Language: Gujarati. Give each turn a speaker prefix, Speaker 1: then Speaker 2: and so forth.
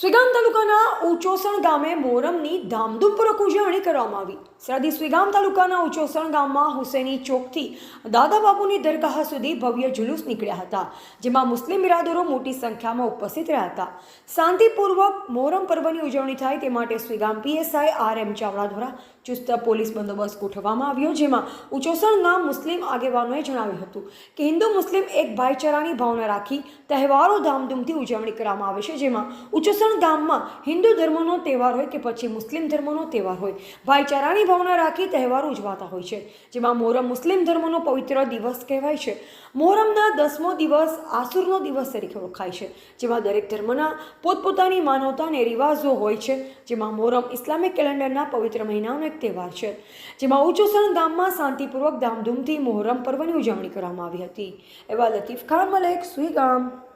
Speaker 1: સ્વીગામ તાલુકાના ઉચોસણ ગામે મોરમની ધામધૂમપૂર્વક ઉજવણી કરવામાં આવી. સરહદી સ્વીગામ તાલુકાના ઉચોસણ ગામમાં હુસેની ચોકથી દાદા બાપુની દરગાહ સુધી ભવ્ય જુલુસ નીકળ્યા હતા, જેમાં મુસ્લિમ બિરાદરો મોટી સંખ્યામાં ઉપસ્થિત રહ્યા હતા. શાંતિપૂર્વક મોરમ પર્વની ઉજવણી થાય તે માટે સ્વીગામ પીએસઆઈ આર એમ ચાવડા દ્વારા ચુસ્ત પોલીસ બંદોબસ્ત ગોઠવવામાં આવ્યો, જેમાં ઉચોસણ ગામ મુસ્લિમ આગેવાનોએ જણાવ્યું હતું કે હિન્દુ મુસ્લિમ એક ભાઈચારાની ભાવના રાખી તહેવારો ધામધૂમથી ઉજવણી કરવામાં આવે છે, જેમાં ઉચોસણ ગામમાં હિન્દુ ધર્મનો તહેવાર હોય કે પછી મુસ્લિમ ધર્મનો તહેવાર હોય, ભાઈચારાની ભાવના રાખી તહેવાર ઉજવાતા હોય છે. જેમાં મોહરમ મુસ્લિમ ધર્મનો પવિત્ર દિવસ કહેવાય છે. મોહરમના દસમો દિવસ આસુરનો દિવસ તરીકે ઓળખાય છે. જેમાં દરેક ધર્મના પોતપોતાની માનવતા અને રિવાજો હોય છે. જેમાં મોહરમ ઇસ્લામિક કેલેન્ડરના પવિત્ર મહિનાનો એક તહેવાર છે. જેમાં ઉચોસણ ગામમાં શાંતિપૂર્વક ધામધૂમથી મોહરમ પર્વની ઉજવણી કરવામાં આવી હતી. એવા લતીફ ખાન, મલેક, સુઈ ગામ.